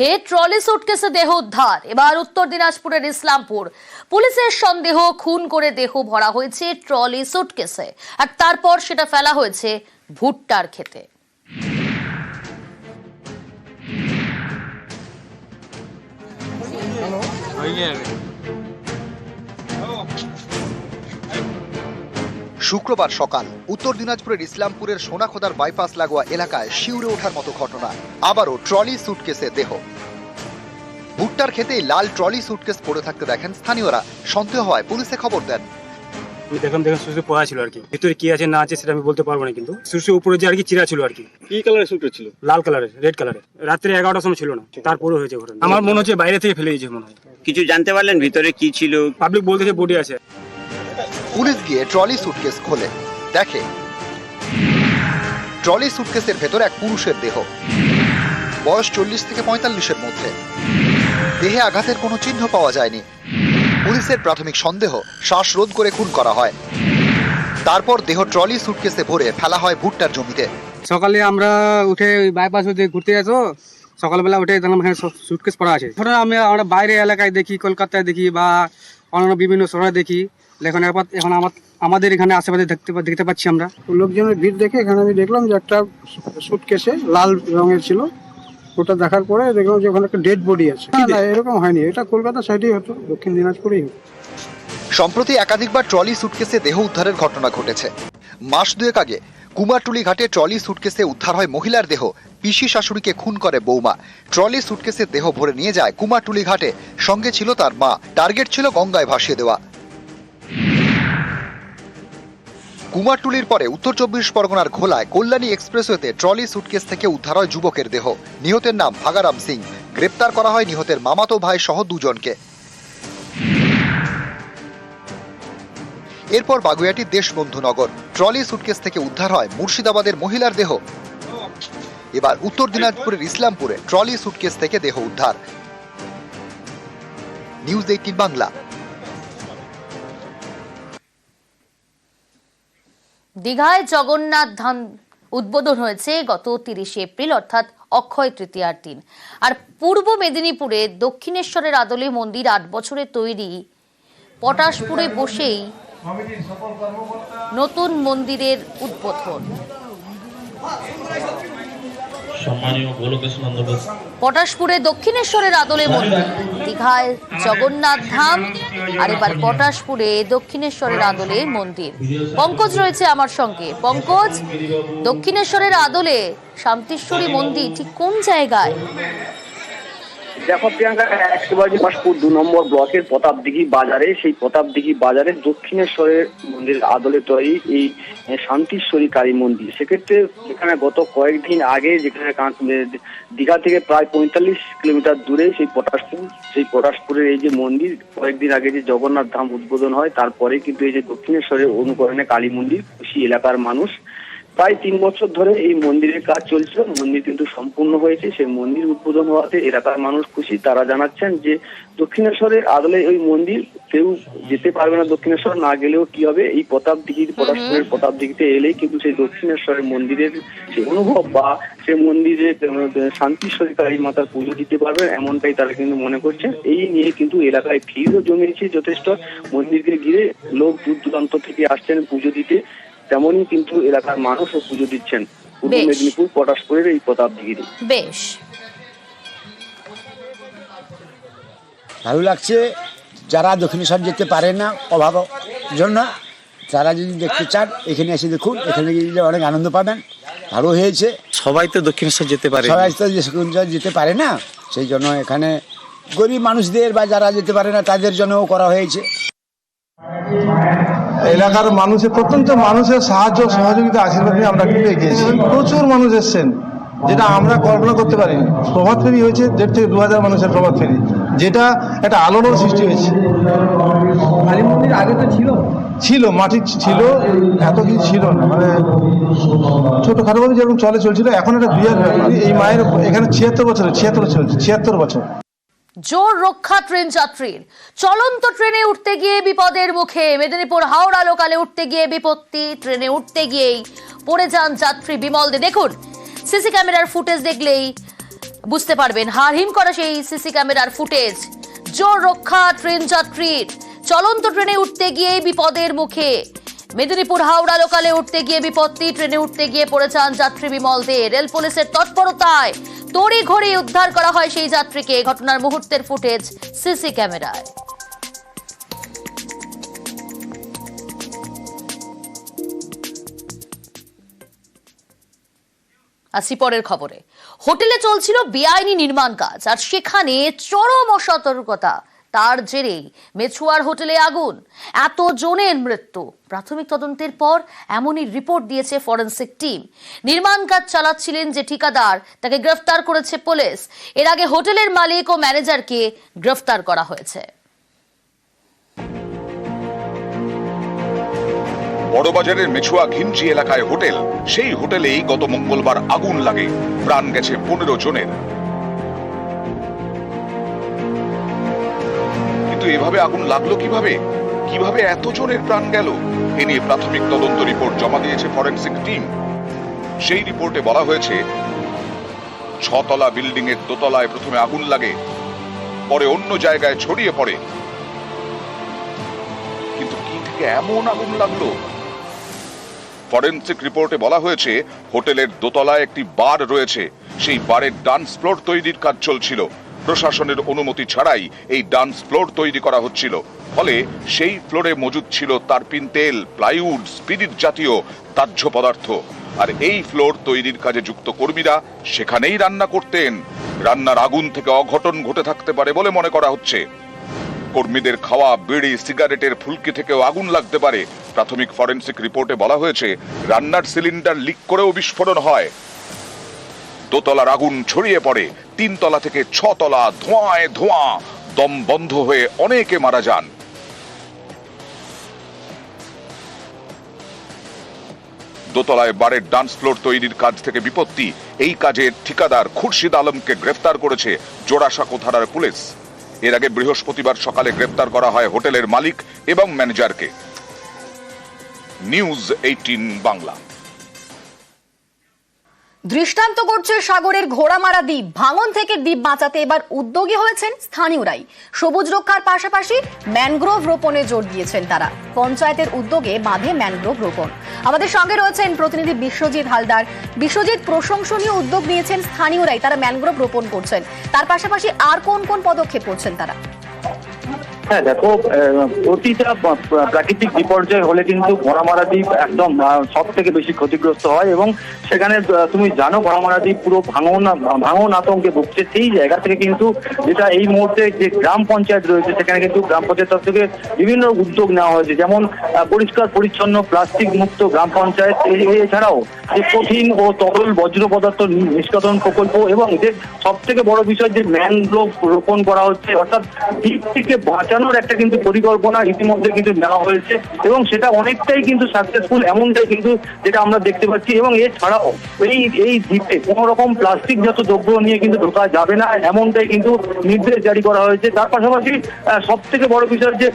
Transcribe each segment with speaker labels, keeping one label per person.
Speaker 1: ফের ট্রলি সুটকেসে দেহ উদ্ধার। এবার উত্তর দিনাজপুরের ইসলামপুর। পুলিশের সন্দেহ, খুন করে দেহ ভরা হয়েছে ট্রলি সুটকেসে। আর তারপর সেটা ফেলা হয়েছে ভুট্টার খেতে
Speaker 2: শুক্রবার সকাল উত্তর দিনাজপুরের ইসলামপুরের সোনাখোদার বাইপাস লাগোয়া এলাকায় শিউরে ওঠার মতো ঘটনা। আবারও ট্রলি সুটকেসে দেহ। ভুট্টার খেতেই লাল ট্রলি সুটকেস পড়ে থাকতে দেখেন স্থানীয়রা। সন্দেহ হয় পুলিশে খবর দেন।
Speaker 3: আমি দেখলাম দেখলাম সুসু পড়া ছিল আর কি। ভিতরে কি আছে না আছে সেটা আমি বলতে পারব না কিন্তু। সুসু উপরে যে আর কি চিরা ছিল আর কি।
Speaker 4: কি কালারের স্যুট ছিল?
Speaker 3: লাল কালারের রেড কালারের। রাত্রে এগারোটার সময় ছিল না। তারপরে হয়েছে ঘটনা। আমার মনে হচ্ছে বাইরে থেকে ফেলে দিয়েছে মনে হয়।
Speaker 5: কিছু জানতে পারলেন? ভিতরে কি ছিল?
Speaker 3: পাবলিক বলতেছে বডি আছে।
Speaker 2: পুলিশ গিয়ে ট্রলি সুটকেস খোলে। দেখে। ট্রলি সুটকেসের ভেতর এক পুরুষের দেহ। বয়স চল্লিশ থেকে পঁয়তাল্লিশের মধ্যে। দেহে আঘাতের কোনো চিহ্ন পাওয়া যায়নি। পুলিশের প্রাথমিক সন্দেহ, শ্বাসরোধ করে খুন করা হয়। তারপর দেহ ট্রলি সুটকেসে ভরে ফেলা হয় ভুট্টার জমিতে।
Speaker 6: সকালে আমরা উঠে ওই বাইপাস হতে ঘুরতে যাচ্ছ সকালবেলা উঠে দেখলাম এখানে সুটকেস পড়া আছে। ধরো আমি আমরা বাইরে এলাকায় দেখি, কলকাতায় দেখি বা অন্যান্য বিভিন্ন শহরে দেখি। এখন একবার এখন আমার আমাদের এখানে আশেপাশে দেখতে দেখতে পাচ্ছি আমরা।
Speaker 7: লোকজনের ভিড় দেখে এখানে আমি দেখলাম যে একটা সুটকেসে লাল রঙের ছিল। ওটা দেখার পরে দেখলাম যে ওখানে একটা ডেড বডি আছে। না না এরকম হয়নি। এটা কলকাতা সাইডেই হতো দক্ষিণ দিনাজপুরেই হতো।
Speaker 2: সম্প্রতি একাধিকবার ট্রলি সুটকেসে দেহ উদ্ধারের ঘটনা ঘটেছে। মাস দুয়েক আগে কুমারটুলি ঘাটে ট্রলি সুটকেসে উদ্ধার হয় মহিলার দেহ। পিসি শাশুড়িকে খুন করে বৌমা। ট্রলি সুটকেসে দেহ ভরে নিয়ে যায় কুমারটুলি ঘাটে। সঙ্গে ছিল তার মা। টার্গেট ছিল গঙ্গায় ভাসিয়ে দেওয়া। কুমারটুলির পরে উত্তর চব্বিশ পরগনার ঘোলায় কল্যাণী এক্সপ্রেসওয়েতে ট্রলি সুটকেস থেকে উদ্ধার হয় যুবকের দেহ। নিহতের নাম ভাগারাম সিং। গ্রেপ্তার করা হয় নিহতের মামাতো ভাই সহ দুজনকে। এরপর বাগুইয়াটির দেশবন্ধুনগর। ট্রলি সুটকেস থেকে উদ্ধার হয় মুর্শিদাবাদের মহিলার দেহ। এবার উত্তর দিনাজপুরের ইসলামপুরে ট্রলি সুটকেস থেকে দেহ উদ্ধার। News Eighteen Bangla.
Speaker 1: দীঘায় জগন্নাথ ধাম উদ্বোধন হয়েছে গত তিরিশে এপ্রিল, অর্থাৎ অক্ষয় তৃতীয়ার দিন। আর পূর্ব মেদিনীপুরে দক্ষিণেশ্বরের আদলে মন্দির আট বছরে তৈরি। পটাশপুরে বসেই নতুন মন্দিরের উদ্বোধন। পটাশপুরে দক্ষিণেশ্বরের আদলে মন্দির দীঘায় জগন্নাথ ধাম, আর এবার পটাশপুরে দক্ষিণেশ্বরের আদলে মন্দির। পঙ্কজ রয়েছে আমার সঙ্গে। পঙ্কজ, দক্ষিণেশ্বরের আদলে শান্তিশ্বরী মন্দির ঠিক কোন জায়গায়?
Speaker 4: দেখো প্রিয়াঙ্কা একেবারে পাসপুর দু নম্বর ব্লকের প্রতাপদিঘি বাজারে, সেই প্রতাপদিঘি বাজারে দক্ষিণেশ্বরের মন্দির আদলে তৈরি এই শান্তিশ্বরী কালী মন্দির। সেক্ষেত্রে যেখানে গত কয়েকদিন আগে যেখানে দীঘা থেকে প্রায় পঁয়তাল্লিশ কিলোমিটার দূরে সেই পটাশপুর, সেই পটাশপুরের এই যে মন্দির, কয়েকদিন আগে যে জগন্নাথ ধাম উদ্বোধন হয়, তারপরে কিন্তু এই যে দক্ষিণেশ্বরের অনুকরণে কালী মন্দির খুশি এলাকার মানুষ প্রায় তিন বছর ধরে এই মন্দিরের কাজ চলছিল মন্দির কিন্তু সম্পূর্ণ হয়েছে। সেই মন্দির উদ্বোধন হওয়াতে এলাকার মানুষ খুশি। তারা জানাচ্ছেন যে দক্ষিণেশ্বরের আদলে ওই মন্দির কেউ যেতে পারবে না। দক্ষিণেশ্বর না গেলেও কি হবে? এই প্রতাপ দিঘির পটাশপুরের প্রতাপ দিঘিতে এলেই কিন্তু সেই দক্ষিণেশ্বরের মন্দিরের যে অনুভব বা সেই মন্দিরে আহ, শান্তিশ্বরী কালী মাতার পুজো দিতে পারবে এমনটাই তারা কিন্তু মনে করছেন। এই নিয়ে কিন্তু এলাকায় ভিড়ও জমিয়েছে যথেষ্ট। মন্দিরকে ঘিরে লোক দূর দূরান্ত থেকে আসছেন পুজো দিতে। তেমনই কিন্তু এলাকার মানুষও পুজো দিচ্ছেন। পূর্ব মেদিনীপুর পটাশপুরের এই প্রতাপ দিঘিতে।
Speaker 1: বেশ।
Speaker 8: ভালো লাগছে। যারা দক্ষিণেশ্বর যেতে পারে না অভাব জন্য তারা যদি দেখতে চান এখানে এসে দেখুন। এখানে গিয়ে অনেক আনন্দ পাবেন। ভালো হয়েছে।
Speaker 5: সবাই তো দক্ষিণেশ্বর যেতে পারে।
Speaker 8: সবাই তো দক্ষিণেশ্বর যেতে পারে না। সেই জন্য এখানে গরিব মানুষদের বা যারা যেতে পারে না তাদের জন্যও করা হয়েছে।
Speaker 9: এলাকার মানুষের প্রত্যন্ত মানুষের সাহায্য সহযোগিতা আশীর্বাদ নিয়ে আমরা কিন্তু এগিয়েছি। প্রচুর মানুষ এসছেন যেটা আমরা কল্পনা করতে পারিনি। প্রভাত ফেরি হয়েছে দেড় থেকে দু হাজার মানুষের প্রভাত ফেরি যেটা একটা আলোড়ন সৃষ্টি হয়েছে।
Speaker 7: আগে তো ছিল।
Speaker 9: ছিল মাটি ছিল এত কিছু ছিল না মানে ছোটখাটোভাবে যেরকম চলে চলছিল এখন একটা বিয়ের। এই মায়ের এখানে ছিয়াত্তর বছর ছিয়াত্তর চলছে ছিয়াত্তর বছর।
Speaker 1: জোর রক্ষা ট্রেন যাত্রীর। চলন্ত ট্রেনে উঠতে গিয়ে বিপদের মুখে মেদিনীপুর হাওড়া লোকালে উঠতে গিয়ে বিপত্তি, ট্রেনে উঠতে গিয়েই পড়ে যান যাত্রী বিমল দে। দেখুন, সিসি ক্যামেরার ফুটেজ দেখলেই বুঝতে পারবেন হারহিম করা সেই সিসি ক্যামেরার ফুটেজ। জোর রক্ষা ট্রেন যাত্রীর। চলন্ত ট্রেনে উঠতে গিয়ে বিপদের মুখে মেদিনীপুর হাওড়া লোকালে উঠতে গিয়ে বিপত্তি, ট্রেনে উঠতে গিয়ে পড়ে যান যাত্রী বিমল দে। রেল পুলিশের তৎপরতায় তড়ি ঘড়ি উদ্ধার করা হয় সেই যাত্রীকে। ঘটনার মুহূর্তের ফুটেজ সিসি ক্যামেরায়। আসি পরের খবরে। হোটেলে চলছিল বেআইনি নির্মাণ কাজ, আর সেখানে চরম অসতর্কতা তার জেরেই মেছুয়ার হোটেলে আগুন। এত জনের মৃত্যু। প্রাথমিক তদন্তের পর এমনই রিপোর্ট দিয়েছে ফরেন্সিক টিম। নির্মাণ কাজ চালাচ্ছিলেন যে ঠিকাদার, তাকে গ্রেফতার করেছে পুলিশ। এর আগে হোটেলের মালিক ও ম্যানেজারকে গ্রেফতার করা হয়েছে।
Speaker 10: বড়বাজারের মেছুয়া ঘিঞ্জি এলাকায় হোটেল। সেই হোটেলেই গত মঙ্গলবার আগুন লাগে। প্রাণ গেছে পনেরো জনের। এভাবে আগুন লাগল কীভাবে? কীভাবে এত জনের প্রাণ গেল? এ নিয়ে প্রাথমিক তদন্ত রিপোর্ট জমা দিয়েছে ফরেনসিক টিম। সেই রিপোর্টে বলা হয়েছে, ছতলা বিল্ডিং এর দোতলায় প্রথমে আগুন লাগে, পরে অন্য জায়গায় ছড়িয়ে পড়ে। কিন্তু কি থেকে এমন আগুন লাগল? ফরেনসিক রিপোর্টে বলা হয়েছে, হোটেলের দোতলায় একটি বার রয়েছে। সেই বারের ডান্স ফ্লোর তৈরির কাজ চলছিল। প্রশাসনের অনুমতি ছাড়াই এই ডান্স ফ্লোর তৈরি করা হচ্ছিল। ফলে সেই ফ্লোরে মজুদ ছিল তারপিন তেল, প্লাইউড, স্পিরিট জাতীয় তাহ্য পদার্থ। আর এই ফ্লোর তৈরির কাজে যুক্ত কর্মীরা সেখানেই রান্না করতেন। রান্নার আগুন থেকে অঘটন ঘটে থাকতে পারে বলে মনে করা হচ্ছে। কর্মীদের খাওয়া, বিড়ি, সিগারেটের ফুলকি থেকেও আগুন লাগতে পারে। প্রাথমিক ফরেন্সিক রিপোর্টে বলা হয়েছে, রান্নার সিলিন্ডার লিক করেও বিস্ফোরণ হয়। দোতলার আগুন ছড়িয়ে পড়ে। তিনতলা থেকে ছতলা ধোঁয়ায় ধোঁয়া। দম বন্ধ হয়ে অনেকে মারা যান। দোতলায় বারের ডান্স ফ্লোর তৈরির কাজ থেকে বিপত্তি। এই কাজের ঠিকাদার খুরশিদ আলমকে গ্রেফতার করেছে জোড়াসাঁকো থানার পুলিশ। এর আগে বৃহস্পতিবার সকালে গ্রেপ্তার করা হয় হোটেলের মালিক এবং ম্যানেজারকে। News Eighteen Bangla.
Speaker 11: দৃষ্টান্ত করছে সাগরের ঘোড়ামারা দ্বীপ। ভাঙন থেকে দ্বীপ বাঁচাতে এবার উদ্যোগী হয়েছেন স্থানীয়রাই। সবুজ রক্ষার পাশাপাশি ম্যানগ্রোভ রোপণে জোর দিয়েছেন তারা। পঞ্চায়েতের উদ্যোগে বাঁধে ম্যানগ্রোভ রোপণ। আমাদের সঙ্গে রয়েছেন প্রতিনিধি বিশ্বজিৎ হালদার। বিশ্বজিৎ, প্রশংসনীয় উদ্যোগ নিয়েছেন স্থানীয়রাই। তারা ম্যানগ্রোভ রোপণ করছেন। তার পাশাপাশি আর কোন কোন পদক্ষেপ করছেন তারা?
Speaker 12: হ্যাঁ দেখো প্রতিটা প্রাকৃতিক বিপর্যয় হলে কিন্তু ঘোড়ামারা দ্বীপ একদম সব থেকে বেশি ক্ষতিগ্রস্ত হয় এবং সেখানে তুমি জানো ঘোড়ামারা দ্বীপ পুরো ভাঙন ভাঙন আতঙ্কে ভুগছে। সেই জায়গা থেকে কিন্তু যেটা এই মুহূর্তে যে গ্রাম পঞ্চায়েত রয়েছে, সেখানে কিন্তু গ্রাম পঞ্চায়েত তরফ থেকে বিভিন্ন উদ্যোগ নেওয়া হয়েছে। যেমন পরিষ্কার, পরিচ্ছন্ন, প্লাস্টিক মুক্ত গ্রাম পঞ্চায়েত এছাড়াও যে কঠিন ও তরল বজ্র পদার্থ নিষ্কাশন প্রকল্প এবং যে সব থেকে বড় বিষয় যে ম্যানগ্রোভ রোপণ করা হচ্ছে, অর্থাৎ দ্বীপ থেকে বাঁচানোর একটা কিন্তু পরিকল্পনা ইতিমধ্যে কিন্তু নেওয়া হয়েছে এবং সেটা অনেকটাই কিন্তু সাকসেসফুল এমনটাই কিন্তু যেটা আমরা দেখতে পাচ্ছি এবং এছাড়াও এই এই দ্বীপে কোনো রকম প্লাস্টিক জাত দ্রব্য নিয়ে কিন্তু ঢোকা যাবে না এমনটাই কিন্তু নির্দেশ জারি করা হয়েছে। তার পাশাপাশি সব থেকে বড় বিষয় যে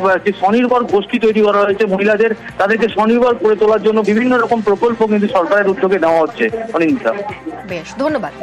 Speaker 12: স্বনির্ভর গোষ্ঠী তৈরি করা হয়েছে মহিলাদের, তাদেরকে স্বনির্ভর করে তোলার জন্য বিভিন্ন রকম প্রকল্প কিন্তু সরকারের উদ্যোগে নেওয়া হচ্ছে। অনিন্দিতা।
Speaker 11: বেশ, ধন্যবাদ।